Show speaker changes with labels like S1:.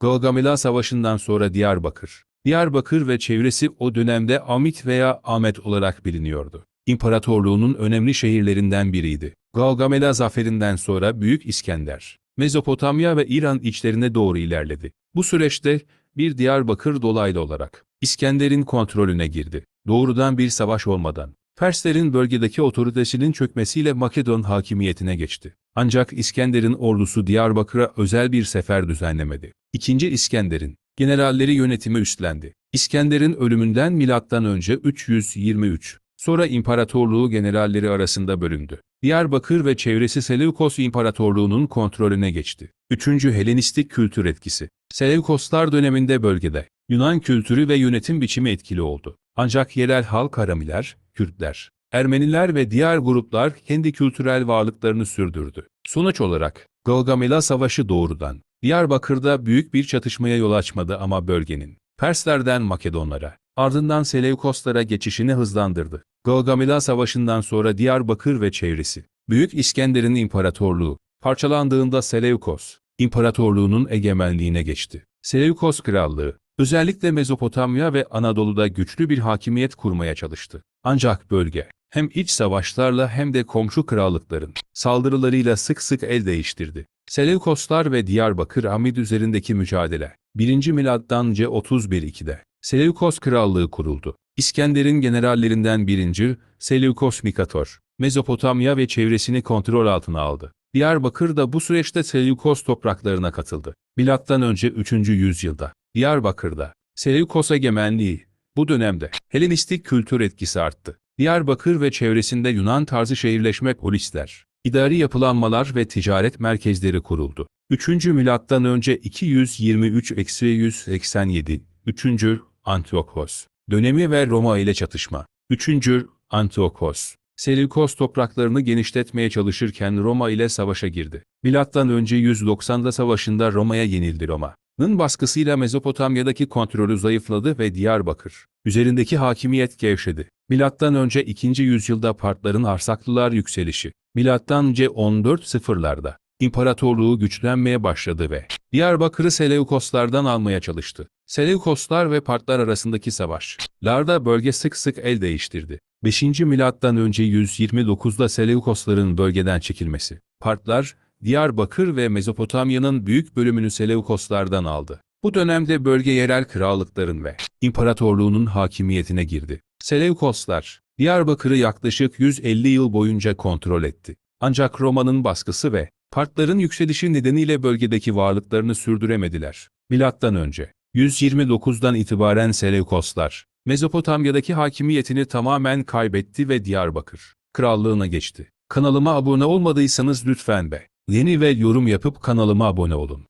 S1: Gaugamela Savaşı'ndan sonra Diyarbakır. Diyarbakır ve çevresi o dönemde Amit veya Ahmet olarak biliniyordu. İmparatorluğunun önemli şehirlerinden biriydi. Gaugamela zaferinden sonra Büyük İskender, Mezopotamya ve İran içlerine doğru ilerledi. Bu süreçte bir Diyarbakır dolaylı olarak İskender'in kontrolüne girdi. Doğrudan bir savaş olmadan. Perslerin bölgedeki otoritesinin çökmesiyle Makedon hakimiyetine geçti. Ancak İskender'in ordusu Diyarbakır'a özel bir sefer düzenlemedi. İkinci İskender'in generalleri yönetimi üstlendi. İskender'in ölümünden milattan önce 323 sonra imparatorluğu generalleri arasında bölündü. Diyarbakır ve çevresi Seleukos İmparatorluğu'nun kontrolüne geçti. Üçüncü Helenistik kültür etkisi. Seleukoslar döneminde bölgede Yunan kültürü ve yönetim biçimi etkili oldu. Ancak yerel halk Aramiler, Kürtler, Ermeniler ve diğer gruplar kendi kültürel varlıklarını sürdürdü. Sonuç olarak Gaugamela Savaşı doğrudan Diyarbakır'da büyük bir çatışmaya yol açmadı ama bölgenin Perslerden Makedonlara, ardından Seleukoslara geçişini hızlandırdı. Gaugamela Savaşı'ndan sonra Diyarbakır ve çevresi, Büyük İskender'in imparatorluğu, parçalandığında Seleukos, imparatorluğunun egemenliğine geçti. Seleukos Krallığı, özellikle Mezopotamya ve Anadolu'da güçlü bir hakimiyet kurmaya çalıştı. Ancak bölge, hem iç savaşlarla hem de komşu krallıkların saldırılarıyla sık sık el değiştirdi. Seleukoslar ve Diyarbakır Hamid üzerindeki mücadele, 1. milattan C 31-2'de Seleukos Krallığı kuruldu. İskender'in generallerinden birinci Seleukos Nikator, Mezopotamya ve çevresini kontrol altına aldı. Diyarbakır da bu süreçte Seleukos topraklarına katıldı. Milattan önce 3. yüzyılda Diyarbakır'da Seleukos egemenliği bu dönemde Helenistik kültür etkisi arttı. Diyarbakır ve çevresinde Yunan tarzı şehirleşme polisler, idari yapılanmalar ve ticaret merkezleri kuruldu. 3. milattan önce 223-187, 3. Antiochos dönemi ve Roma ile çatışma. 3. Antiochos Seleukos topraklarını genişletmeye çalışırken Roma ile savaşa girdi. Milattan önce 190'da savaşında Roma'ya yenildi Roma. Nın baskısıyla Mezopotamya'daki kontrolü zayıfladı ve Diyarbakır üzerindeki hakimiyet gevşedi. Milattan önce 2. yüzyılda Partların Arsaklılar yükselişi, milattan C 14 sıfırlarda imparatorluğu güçlenmeye başladı ve Diyarbakır'ı Seleukoslardan almaya çalıştı. Seleukoslar ve Partlar arasındaki savaşlarda bölge sık sık el değiştirdi. 5. milattan önce 129'da Seleukosların bölgeden çekilmesi. Partlar, Diyarbakır ve Mezopotamya'nın büyük bölümünü Seleukoslardan aldı. Bu dönemde bölge yerel krallıkların ve imparatorluğunun hakimiyetine girdi. Seleukoslar, Diyarbakır'ı yaklaşık 150 yıl boyunca kontrol etti. Ancak Roma'nın baskısı ve Partların yükselişi nedeniyle bölgedeki varlıklarını sürdüremediler. Milattan önce 129'dan itibaren Seleukoslar, Mezopotamya'daki hakimiyetini tamamen kaybetti ve Diyarbakır krallığına geçti. Kanalıma abone olmadıysanız lütfen be. Yeni ve yorum yapıp kanalıma abone olun.